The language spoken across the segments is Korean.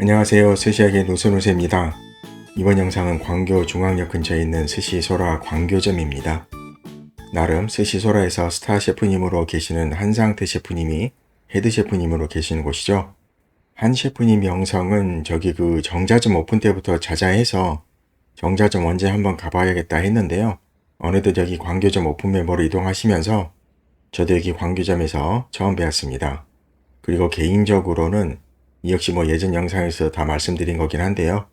안녕하세요. 스시야의 노선호세입니다. 이번 영상은 광교 중앙역 근처에 있는 스시소라 광교점입니다. 나름 스시소라에서 스타 셰프님으로 계시는 한상태 셰프님이 헤드 셰프님으로 계시는 곳이죠. 한 셰프님 영상은 저기 그 정자점 오픈 때부터 자자해서 정자점 언제 한번 가봐야겠다 했는데요. 어느덧 여기 광교점 오픈 멤버로 이동하시면서 저도 여기 광교점에서 처음 뵈었습니다. 그리고 개인적으로는 이 역시 뭐 예전 영상에서 다 말씀드린 거긴 한데요.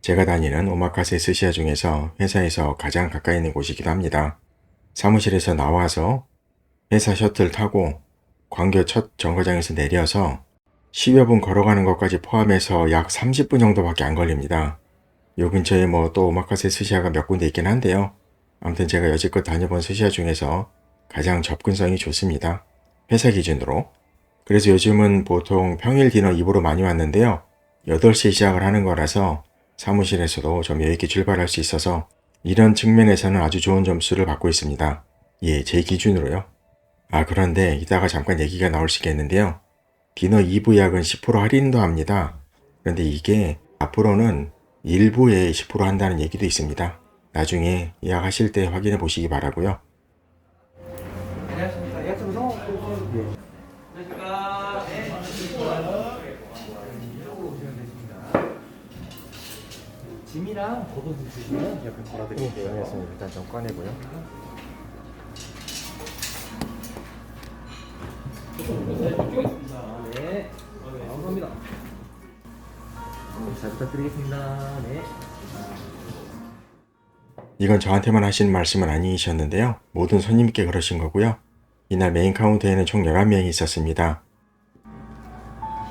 제가 다니는 오마카세 스시야 중에서 회사에서 가장 가까이 있는 곳이기도 합니다. 사무실에서 나와서 회사 셔틀 타고 광교 첫 정거장에서 내려서 10여 분 걸어가는 것까지 포함해서 약 30분 정도밖에 안 걸립니다. 요 근처에 뭐 또 오마카세 스시야가 몇 군데 있긴 한데요. 아무튼 제가 여지껏 다녀본 스시야 중에서 가장 접근성이 좋습니다. 회사 기준으로. 그래서 요즘은 보통 평일 디너 입으로 많이 왔는데요. 8시에 시작을 하는 거라서 사무실에서도 좀 여유있게 출발할 수 있어서 이런 측면에서는 아주 좋은 점수를 받고 있습니다. 예, 제 기준으로요. 아, 그런데 이따가 잠깐 얘기가 나올 수 있겠는데요. 디너 2부 예약은 10% 할인도 합니다. 그런데 이게 앞으로는 일부에 10% 한다는 얘기도 있습니다. 나중에 예약하실 때 확인해 보시기 바라고요. 안녕하십니까. 예약 주소. 안녕하십니까. 네. 이쪽으로 오시면 되십니다. 짐이랑 겉옷 주시면 옆에 걸어드릴게요. 알겠습니다. 일단 좀 꺼내고요. 네. 감사합니다. 잘 부탁드리겠습니다. 네. 이건 저한테만 하신 말씀은 아니셨는데요. 모든 손님께 그러신 거고요. 이날 메인 카운터에는 총 11명이 있었습니다.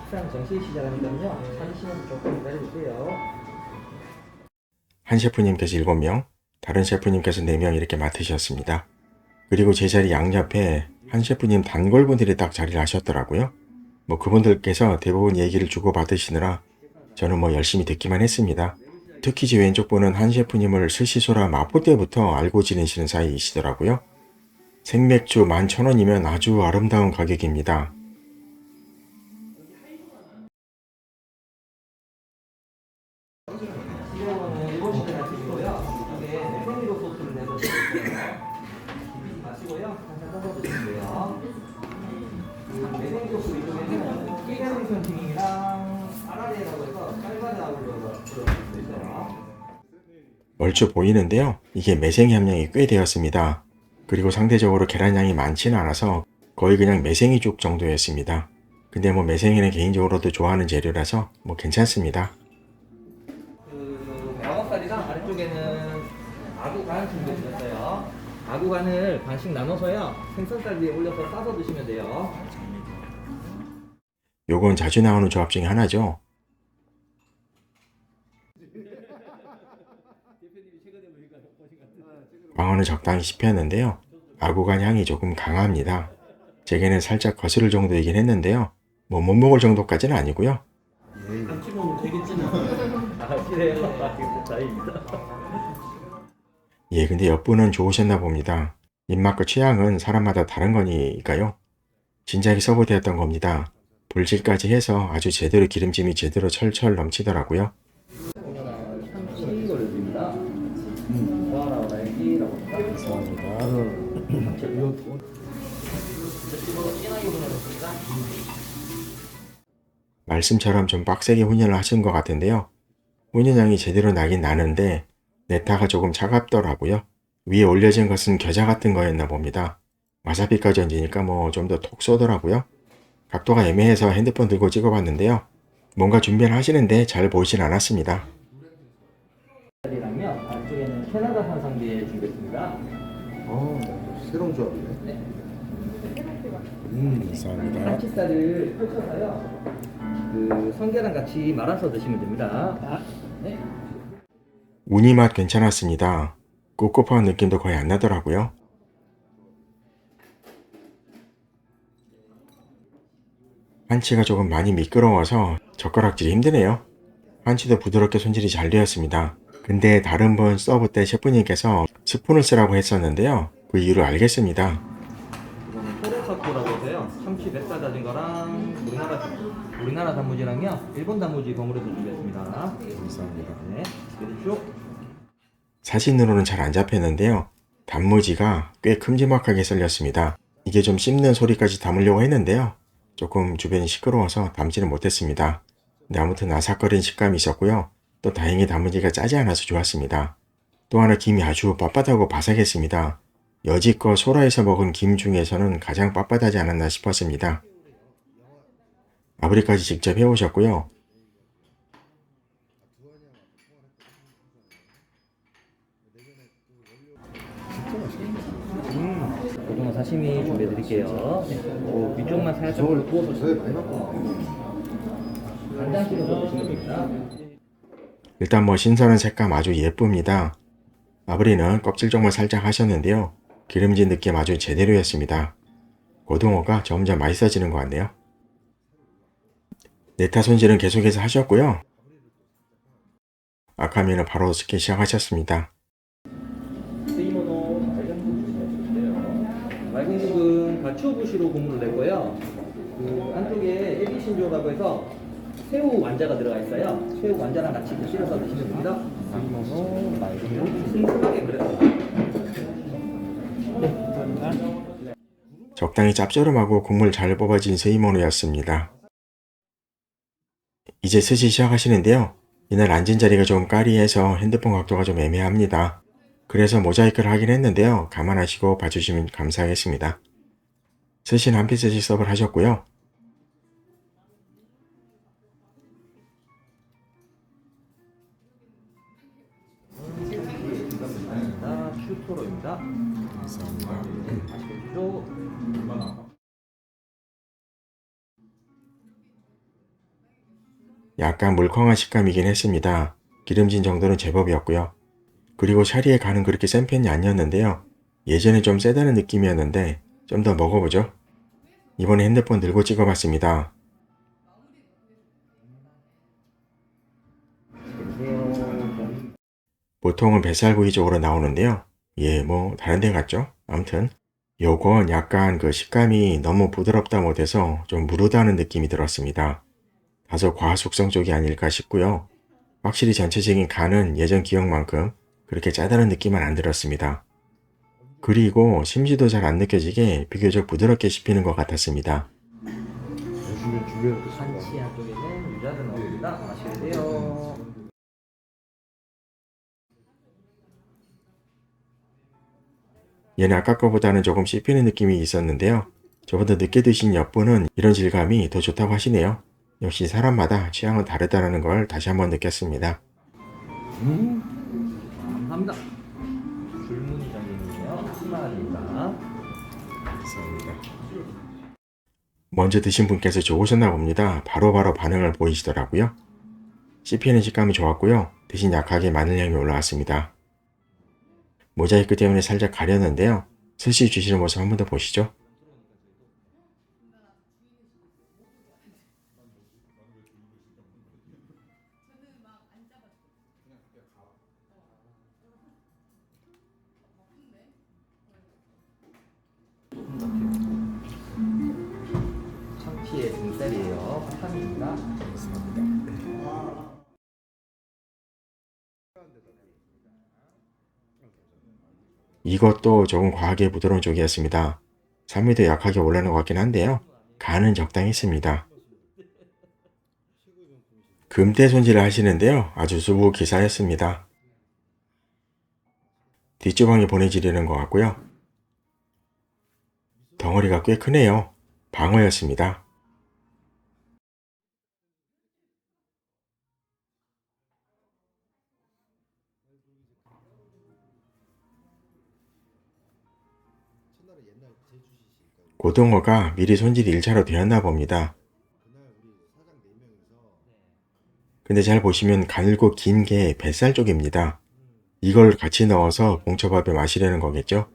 식사는 정시 시작하니까요. 한 셰프님께서 7명, 다른 셰프님께서 4명 이렇게 맡으셨습니다. 그리고 제 자리 양옆에 한 셰프님 단골분들이 딱 자리를 하셨더라고요. 뭐 그분들께서 대부분 얘기를 주고 받으시느라 저는 뭐 열심히 듣기만 했습니다. 특히 제 왼쪽 분은 한 셰프님을 스시소라 마포 때부터 알고 지내시는 사이이시더라고요. 생맥주 11,000원이면 아주 아름다운 가격입니다. 얼추 보이는데요. 이게 매생이 함량이 꽤 되었습니다. 그리고 상대적으로 계란량이 많지는 않아서 거의 그냥 매생이죽 정도였습니다. 근데 뭐 매생이는 개인적으로도 좋아하는 재료라서 뭐 괜찮습니다. 그 양어살이랑 아래쪽에는 아구간 준비해주셨어요. 아구간을 반씩 나눠서요. 생선살 위에 올려서 싸서 드시면 돼요. 요건 자주 나오는 조합 중에 하나죠. 광어는 적당히 씹혔는데요. 아구간 향이 조금 강합니다. 제게는 살짝 거스를 정도이긴 했는데요. 뭐 못 먹을 정도까지는 아니고요. 안 찍으면 되겠지만. 아, 그래요? 아, 다행입니다. 예, 근데 옆분은 좋으셨나 봅니다. 입맛과 취향은 사람마다 다른 거니까요. 진작에 서버되었던 겁니다. 불질까지 해서 아주 제대로 기름짐이 제대로 철철 넘치더라고요. 말씀처럼 좀 빡세게 훈연을 하신 것 같은데요. 훈연향이 제대로 나긴 나는데 네타가 조금 차갑더라고요. 위에 올려진 것은 겨자 같은 거였나 봅니다. 와사비까지 얹으니까 뭐 좀 더 톡 쏘더라고요. 각도가 애매해서 핸드폰 들고 찍어봤는데요. 뭔가 준비를 하시는데 잘 보이진 않았습니다. 이랑요 안쪽에는 캐나다 산성비 준비했습니다. 어, 새로운 조합이네. 네. 음, 감사합니다. 참치살을 펼쳐서요. 그 성게랑 같이 말아서 드시면 됩니다. 네. 우니 맛 괜찮았습니다. 꿉꿉한 느낌도 거의 안 나더라고요. 한치가 조금 많이 미끄러워서 젓가락질이 힘드네요. 한치도 부드럽게 손질이 잘 되었습니다. 근데 다른 분 서브 때 셰프님께서 스푼을 쓰라고 했었는데요. 그 이유를 알겠습니다. 우리나라 단무지랑요 일본 단무지 버무려서 준비했습니다. 감사합니다. 네, 준비됐죠? 사진으로는 잘 안 잡혔는데요. 단무지가 꽤 큼지막하게 썰렸습니다. 이게 좀 씹는 소리까지 담으려고 했는데요. 조금 주변이 시끄러워서 담지는 못했습니다. 근데 아무튼 아삭거린 식감이 있었고요. 또 다행히 단무지가 짜지 않아서 좋았습니다. 또 하나 김이 아주 빳빳하고 바삭했습니다. 여지껏 소라에서 먹은 김 중에서는 가장 빳빳하지 않았나 싶었습니다. 아버리까지 직접 해오셨고요. 고등어 사시미 준비해 드릴게요. 네, 그 위쪽만 살짝 구워서 간장 찍어서 드시면 됩니다. 일단 뭐 신선한 색감 아주 예쁩니다. 마무리는 껍질 정말 살짝 하셨는데요. 기름진 느낌 아주 제대로였습니다. 고등어가 점점 맛있어지는 것 같네요. 네타 손질은 계속해서 하셨고요. 아카미는 바로 스킨 시작하셨습니다. 맑은 국은 가츠오부시로 국물을 냈고요. 그 안쪽에 에비신조라고 해서 새우 완자가 들어가 있어요. 새우 완자랑 같이 실어서 드시면 됩니다. 맑은 국 슴슴하게 그렸습니다. 네, 감사합니다. 적당히 짭조름하고 국물 잘 뽑아진 세이모노였습니다. 이제 스시 시작하시는데요. 이날 앉은 자리가 좀 까리해서 핸드폰 각도가 좀 애매합니다. 그래서 모자이크를 하긴 했는데요. 감안하시고 봐주시면 감사하겠습니다. 스시는 한 피스씩 서브를 하셨고요. 약간 물컹한 식감이긴 했습니다. 기름진 정도는 제법이었고요. 그리고 샤리의 간은 그렇게 센 편이 아니었는데요. 예전에 좀 세다는 느낌이었는데 좀 더 먹어보죠. 이번에 핸드폰 들고 찍어봤습니다. 보통은 뱃살구이 쪽으로 나오는데요. 예, 뭐 다른 데 같죠? 아무튼 요건 약간 그 식감이 너무 부드럽다 못해서 좀 무르다는 느낌이 들었습니다. 다소 과숙성 쪽이 아닐까 싶고요. 확실히 전체적인 간은 예전 기억만큼 그렇게 짜다는 느낌은 안 들었습니다. 그리고 심지도 잘 안 느껴지게 비교적 부드럽게 씹히는 것 같았습니다. 한치 유자를 넣습니다. 얘는 아까 거보다는 조금 씹히는 느낌이 있었는데요. 저보다 늦게 드신 옆분은 이런 질감이 더 좋다고 하시네요. 역시 사람마다 취향은 다르다는 걸 다시 한번 느꼈습니다. 감사합니다. 줄무늬 장님이요. 10만원입니다. 먼저 드신 분께서 좋으셨나 봅니다. 바로 바로 반응을 보이시더라고요. 씹히는 식감이 좋았고요. 대신 약하게 마늘향이 올라왔습니다. 모자이크 때문에 살짝 가렸는데요. 스시 주시는 모습 한 번 더 보시죠. 이것도 조금 과하게 부드러운 쪽이었습니다. 산미도 약하게 올라는 것 같긴 한데요. 간은 적당했습니다. 금태 손질을 하시는데요. 아주 수부 기사였습니다. 뒷주방에 보내지려는 것 같고요. 덩어리가 꽤 크네요. 방어였습니다. 고등어가 미리 손질이 1차로 되었나 봅니다. 근데 잘 보시면 가늘고 긴 게 뱃살 쪽입니다. 이걸 같이 넣어서 봉초밥에 마시려는 거겠죠?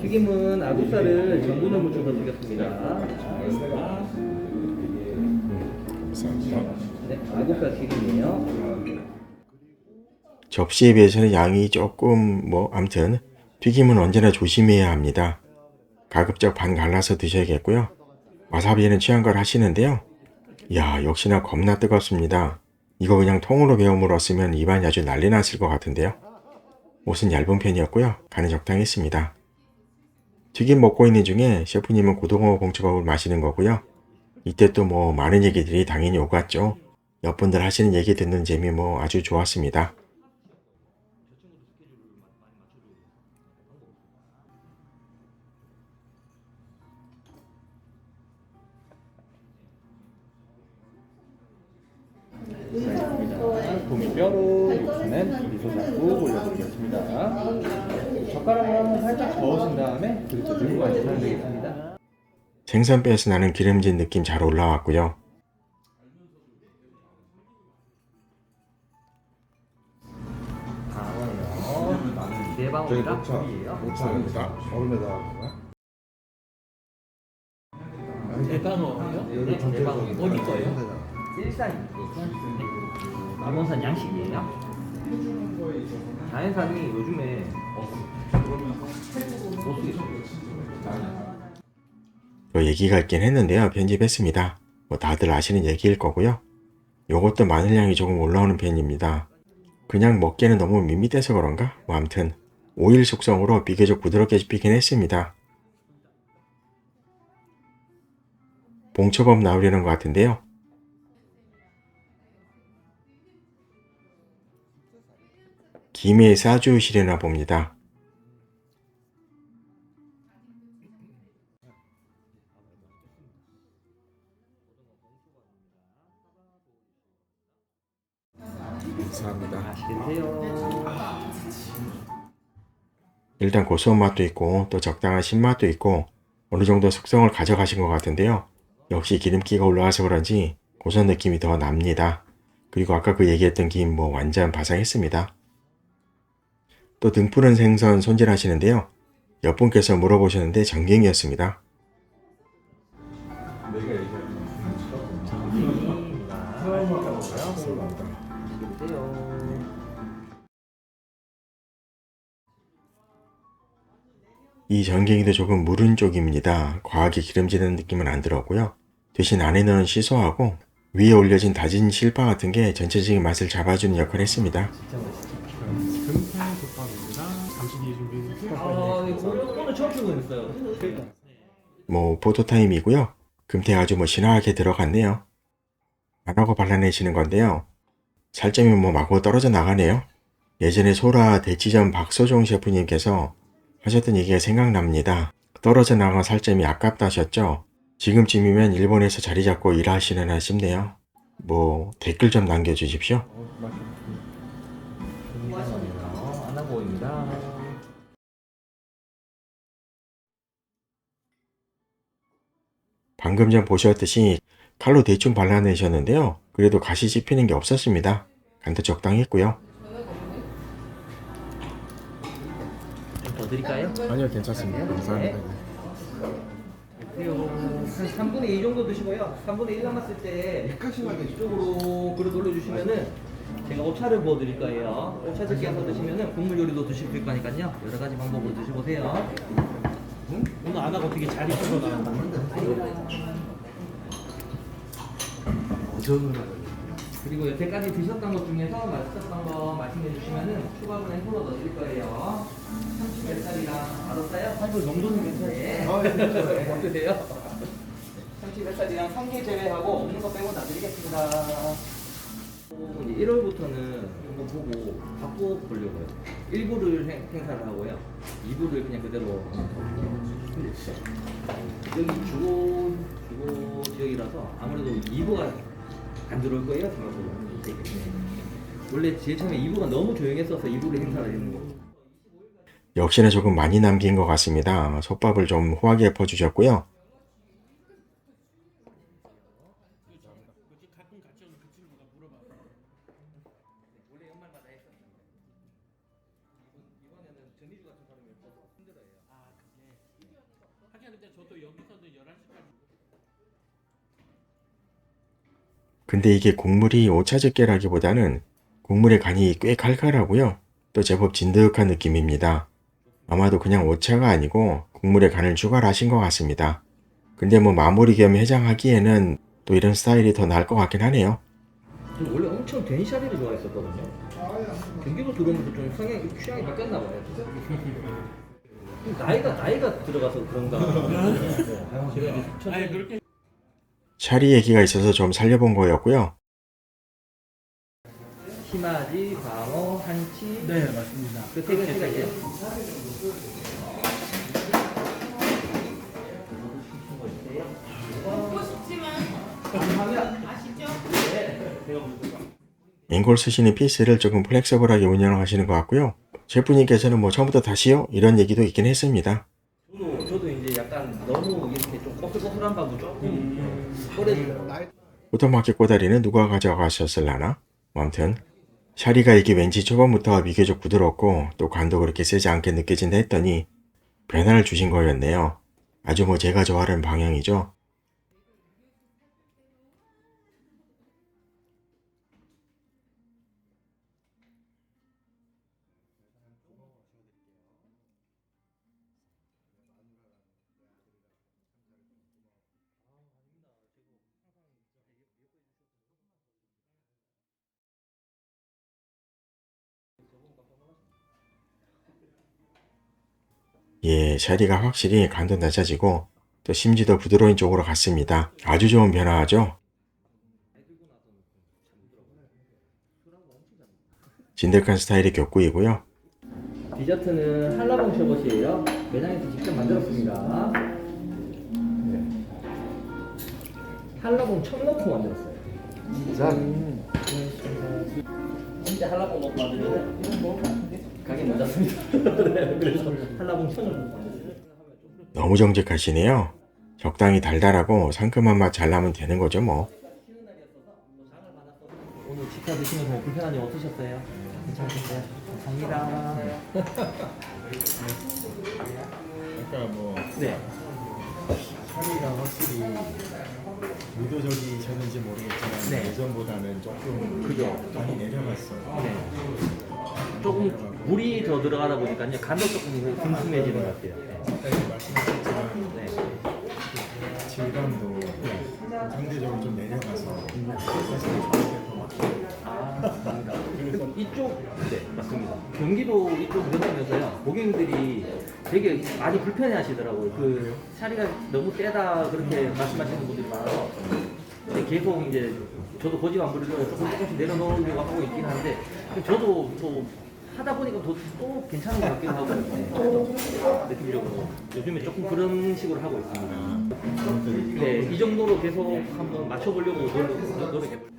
튀김은 아구살을 전분을 묻혀서 튀겼습니다. 네, 아구살 튀김이에요. 접시에 비해서는 양이 조금 뭐 암튼 튀김은 언제나 조심해야 합니다. 가급적 반 갈라서 드셔야겠고요. 와사비는 취향걸 하시는데요. 이야, 역시나 겁나 뜨겁습니다. 이거 그냥 통으로 물었으면 입안이 아주 난리 났을 것 같은데요. 옷은 얇은 편이었고요. 간은 적당했습니다. 튀김 먹고 있는 중에 셰프님은 고등어 봉초밥을 마시는 거고요. 이때 또 뭐 많은 얘기들이 당연히 오갔죠. 옆분들 하시는 얘기 듣는 재미 뭐 아주 좋았습니다. 뼈로 육수는 미소 잡고 올려드리겠습니다. 젓가락으로 살짝 저으신 다음에 그렇죠 들고 가시면 되겠습니다. 생선뼈에서 나는 기름진 느낌 잘 올라왔고요. 강원요. 대방어랑 굴이에요. 얼음에다가 대방어요? 네, 대방어. 어디 거예요? 일산 남원산 양식이에요. 자연산이 요즘에. 또 얘기가 있긴 했는데요. 편집했습니다. 뭐 다들 아시는 얘기일 거고요. 요것도 마늘향이 조금 올라오는 편입니다. 그냥 먹기에는 너무 밋밋해서 그런가? 뭐 암튼 오일 숙성으로 비교적 부드럽게 씹히긴 했습니다. 봉초밥 나오려는 것 같은데요. 김에 싸주시려나 봅니다. 감사합니다. 드세요. 일단 고소한 맛도 있고 또 적당한 신맛도 있고 어느 정도 숙성을 가져가신 것 같은데요. 역시 기름기가 올라와서 그런지 고소한 느낌이 더 납니다. 그리고 아까 그 얘기했던 김 뭐 완전 바삭했습니다. 또 등푸른 생선 손질하시는데요. 옆분께서 물어보셨는데 전갱이었습니다. 이 전갱이도 조금 무른 쪽입니다. 과하게 기름지는 느낌은 안 들었고요. 대신 안에는 시소하고 위에 올려진 다진 실파 같은 게 전체적인 맛을 잡아주는 역할을 했습니다. 뭐 포토타임이고요. 금태 아주 뭐 진하게 들어갔네요. 안 하고 발라내시는 건데요. 살점이 뭐 마구 떨어져 나가네요. 예전에 소라 대치점 박소종 셰프님께서 하셨던 얘기가 생각납니다. 떨어져 나간 살점이 아깝다 하셨죠? 지금쯤이면 일본에서 자리 잡고 일하시려나 싶네요. 뭐 댓글 좀 남겨주십시오. 방금 전 보셨듯이 칼로 대충 발라내셨는데요. 그래도 가시 씹히는 게 없었습니다. 간도 적당했고요. 더 드릴까요? 아니요 괜찮습니다. 감사합니다. 그리고 한 3분의 2 정도 드시고요. 3분의 1 남았을 때 이쪽으로 그릇 올려주시면은 제가 오차를 부어 드릴 거예요. 오차 즈게 한번 드시면은 국물 요리도 드실 수 있을 거니까요. 여러 가지 방법으로 드셔보세요. 오늘 안 하고 되게 잘 입혀서 나간다. 그리고 여태까지 드셨던 것 중에서 맛있었던 거 말씀해 주시면은 추가분에 풀어 넣어드릴 거예요. 참치 뱃살이랑 맛없어요? 한번 정도는 괜찮아요. 네. 어떠세요? 참치 뱃살이랑 성게 제외하고 없는 거 빼고 다 드리겠습니다. 이제 1월부터는 이거 보고 바꿔 보려고요. 1부를 행, 행사를 하고요. 2부를 그냥 그대로 여기 주고 주고 지역이라서 아무래도 2부가 안 들어올 거예요 생각보다. 원래 처음에 2부가 너무 조용했어서 2부를 행사를 했는 거. 역시나 조금 많이 남긴 것 같습니다. 솥밥을 좀 후하게 퍼주셨고요. 근데 이게 국물이 오차즈깨라기보다는 국물의 간이 꽤 칼칼하고요. 또 제법 진득한 느낌입니다. 아마도 그냥 오차가 아니고 국물에 간을 추가를 하신 것 같습니다. 근데 뭐 마무리 겸 해장하기에는 또 이런 스타일이 더 나을 것 같긴 하네요. 원래 엄청 된 샤리를 좋아했었거든요. 경기도 들어오면서 좀 성향, 취향이 바뀌었나 봐요. 나이가 나이가 들어가서 그런가. 네. 이제 천천히 샤리 얘기가 있어서 좀 살려본 거였고요. 희마지, 광어, 한치, 네 맞습니다. 그세 가지가 있어요. 인골 쓰시는 피스를 조금 플렉서블하게 운영하시는 것 같고요. 셰프님께서는 뭐 처음부터 다시요? 이런 얘기도 있긴 했습니다. 저도 저도 이제 약간 너무 이렇게 좀 꼬슬꼬슬한 밥은 조금 오래 오토마켓 꼬다리는 누가 가져가셨을라나? 뭐 아무튼 샤리가 이게 왠지 초반부터 비교적 부드럽고 또 간도 그렇게 세지 않게 느껴진다 했더니 변화를 주신 거였네요. 아주 뭐 제가 좋아하는 방향이죠. 예, 샤리가 확실히 간도 낮아지고 또 심지도 부드러운 쪽으로 갔습니다. 아주 좋은 변화죠. 진득한 스타일의 격구이고요. 디저트는 한라봉 셔벗이에요. 매장에서 직접 만들었습니다. 네. 한라봉 청 넣고 만들었어요. 자, 진짜 한라봉 넣고 뭐 가게 못 잡습니다. 네, 그래서 한라봉. 너무 정직하시네요. 적당히 달달하고 상큼한 맛 잘 나면 되는 거죠 뭐. 오늘 식사 드시면서 뭐 불편한 점 없으셨어요? 괜찮으셨어요? 감사합니다. 아까 뭐 네. 샤리가 확실히 의도적이셨는지 모르겠지만 네. 예전보다는 조금 그죠. 많이 내려갔어요. 네. 조금 물이 더 들어가다 보니까요 간도 조금 슴슴해지는 것 같아요. 아까 말씀하셨지만 네. 질감도 상대적으로 좀 내려가서 사실 저한테 더 아, 맞습니다. 그리고 이쪽, 네, 맞습니다. 경기도 이쪽 들어가면서요, 고객님들이 되게 많이 불편해 하시더라고요. 그, 샤리가 너무 세다, 그렇게 말씀하시는 분들이 많아서. 근데 계속 이제, 저도 고집 안 부리려고 조금 조금씩 내려놓으려고 하고 있긴 한데, 저도 또, 하다 보니까 또, 또 괜찮은 것 같기도 하고, 네, 또 느낌적으로. 요즘에 조금 그런 식으로 하고 있습니다. 네, 이 정도로 계속 한번 맞춰보려고 노력, 노력해볼게요.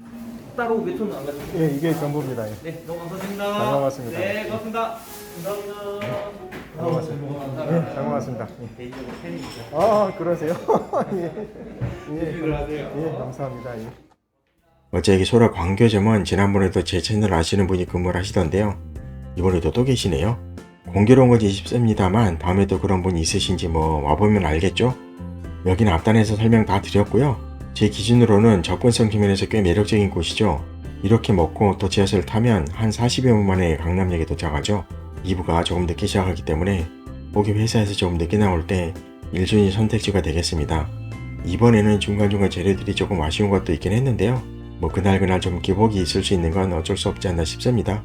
따로 외투는 안 가지고. 예, 이게 전부입니다. 예. 네, 너무 감사합니다. 잘 먹었습니다. 네, 고맙습니다. 감사합니다. 잘 먹었습니다. 예, 잘 먹었습니다. 예. 개인적으로 팬이니까. 아, 그러세요? 예. 예. 예, 감사합니다. 예. 어제 여기 소라 광교점은 지난번에도 제 채널 아시는 분이 근무를 하시던데요. 이번에도 또 계시네요. 공교로운 건지 싶습니다만 다음에도 그런 분이 있으신지 뭐 와보면 알겠죠? 여기는 앞단에서 설명 다 드렸고요. 제 기준으로는 접근성 측면에서 꽤 매력적인 곳이죠. 이렇게 먹고 또 지하철을 타면 한 40여 분 만에 강남역에 도착하죠. 2부가 조금 늦게 시작하기 때문에 보기 회사에서 조금 늦게 나올 때 1순위 선택지가 되겠습니다. 이번에는 중간중간 재료들이 조금 아쉬운 것도 있긴 했는데요. 뭐 그날그날 좀 기복이 있을 수 있는 건 어쩔 수 없지 않나 싶습니다.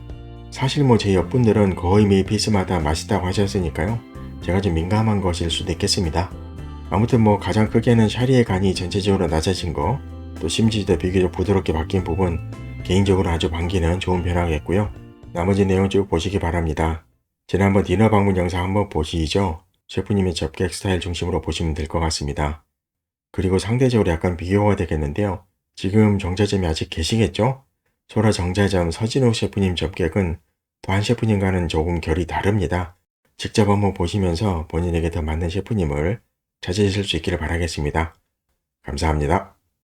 사실 뭐 제 옆분들은 거의 매일 피스마다 맛있다고 하셨으니까요. 제가 좀 민감한 것일 수도 있겠습니다. 아무튼 뭐 가장 크게는 샤리의 간이 전체적으로 낮아진 거, 또 심지도 비교적 부드럽게 바뀐 부분, 개인적으로 아주 반기는 좋은 변화겠고요. 나머지 내용 쭉 보시기 바랍니다. 지난번 디너 방문 영상 한번 보시죠. 셰프님의 접객 스타일 중심으로 보시면 될 것 같습니다. 그리고 상대적으로 약간 비교가 되겠는데요. 지금 정자점이 아직 계시겠죠? 소라 정자점 서진욱 셰프님 접객은 또한 셰프님과는 조금 결이 다릅니다. 직접 한번 보시면서 본인에게 더 맞는 셰프님을 찾으실 수 있기를 바라겠습니다. 감사합니다.